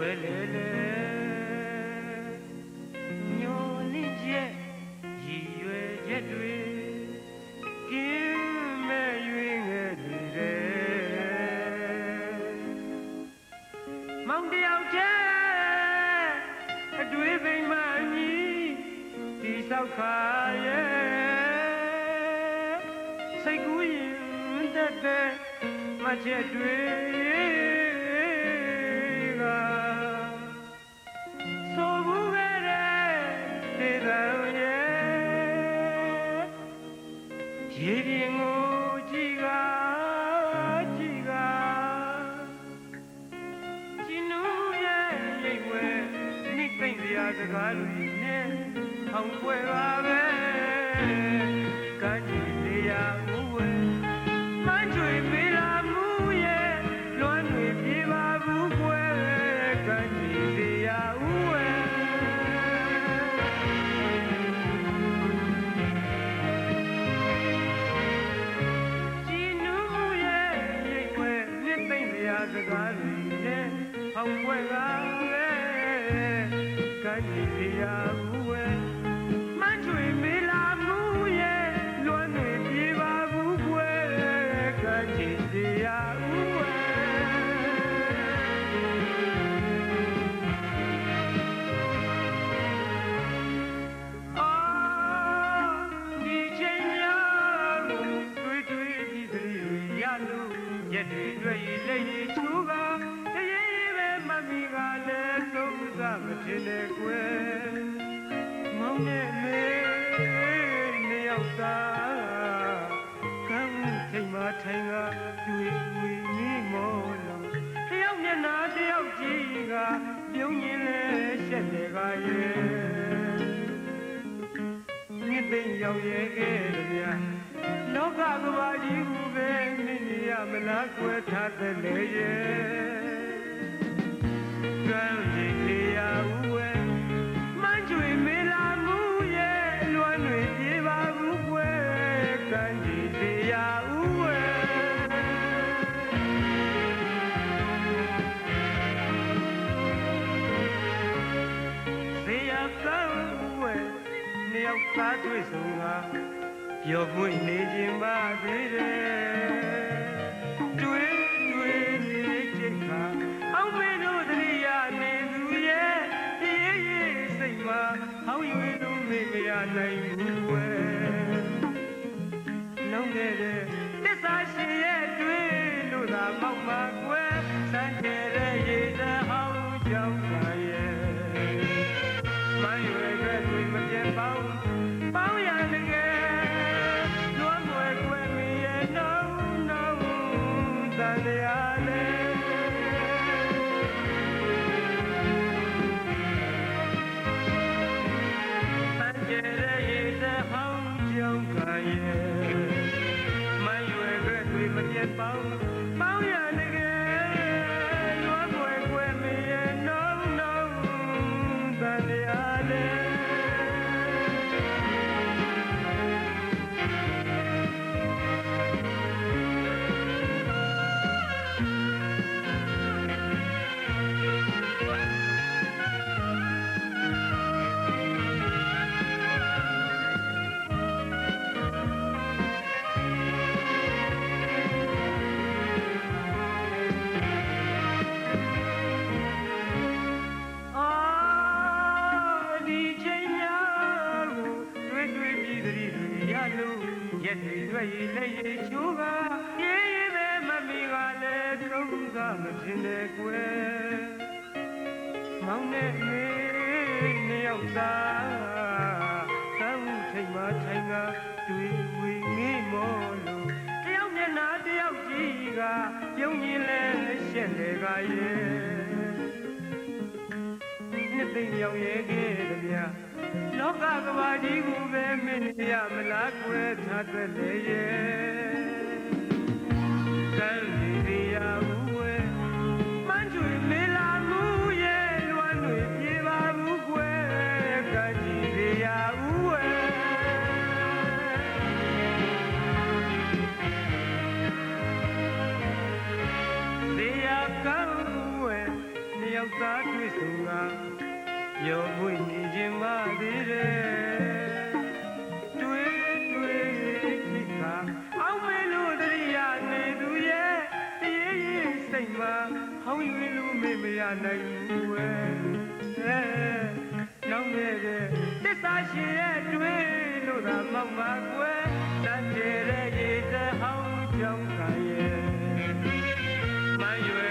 ွယ်လေလေညိုလင်းချက်ရည်ရွယ်ချက်တွေကင်းမဲ့ရွေငယ်တွေတဲ့မောင်တယောက်ချက်အတွေ့ပိန်မှအညီဒီဆောက်ခါရဲ့စိတ်ကူးရင်တက်တဲ့မချက်တွေ ရဲ့ရေပြင်ကိုကြည်ကကြည်ကကျင်းနူးရဲ့ရိတ်ဝဲနိသိမ့်စရာစကားတွေနဲ့အောင်ပွဲပါပဲကမ်းခြေတရား ကံ စားမထင်တဲ့ကွယ်မောင်နဲ့မေနှစ်ယောက်သာကံထိမ်မထိုင်ကတွေ့တွေ့မိမောလို့တယောက်မျက်နှာတယောက်ကြည့်ကပြုံးရင်လဲရှက်တယ်ကရဲ့မြစ်သိမ့်ရောက်ရဲ့ခဲ့တယ်ဗျာလောကကဘာကြီးကူပဲမိနေရမလားကွယ်ထားတယ်လေရဲ့ကံ ကံကြီးစရာဥဝဲစရာကံဥဝဲနှစ်ယောက်သားတွေ့ဆုံကပျော်မွေ့နေခြင်းပါသေးတယ်တွေ့တွေ့နေချိန်ကအောင်မေတို့တရိယာနေသူရဲ့အေးအေးစိတ်မှာဟောင်းရွေလို့မေမရနိုင်ဘူးဝဲလုံး ခဲ့တဲ့တစ္ဆာရှင်ရဲ့တွေ့လို့သာမောက်မှာကွယ်စမ်းကြဲတဲ့ရေစဟောင်းကြောင့်ပါရဲ့မရွယ်ကတွေ့မပြတ်ပေါင်းပေါင်းရတကယ်လွမ်းွယ်ကွယ်မီရဲ့နှောင်းနှောင်းတန်တရားလေးပန်းကျဲတဲ့ရေစဟောင်းကြောင့်ကရဲ့မရွ ယ်ကတွေမပြတ်ပေါင်းပေါင်းရတကယ်လွမ်းွယ်ကွယ်မရဲ့နှောင်းနှောင်းတန်တရားလေး ရလို့ရက်တွေတွေ့ရလက်ရချိုးကရေးရပဲမမီကလည်းသုံးစားမဖြစ်နဲ့ကွယ်မောင်နဲ့မေနှစ်ယောက်သာသံချိန်မှထိုင်ကတွေ့ဝေငေးမောလို့တယောက်မျက်နှာတယောက်ကြည့်ကပြုံးရင်လဲရှက်တယ်ကရဲ့နှစ်သိမ့်ရောက်ရဲ့ခဲ့တယ်ဗျာ လောကကဘာကြီးကိုပဲမင်းရမလားကွယ်ထားတဲ့လေရဲ့ကံဒီရာဘူးဝဲမန်းကျွေမေလာမှုရဲ့လွမ်းတွေပြေပါဘူးကွယ်ကံဒီရာဘူးဝဲဒီရာကံဝဲမြောက်သား ရုံဝိနေခြင်းမသေးတယ်တွေးတွေးမိခါအောင်မေလို့တရိယာနေသူရဲ့အေးရေးစိတ်မှာဟောင်းရွေးလို့မေမရနိုင်ဘူးဝဲအဲနောက်မဲ့တဲ့တစ္ဆာရှင်ရဲ့တွေးလို့သာမောက်ပါကွယ်တတ်တဲ့ရေတဟောင်းကြောင့်ခံရဲ့မရွယ်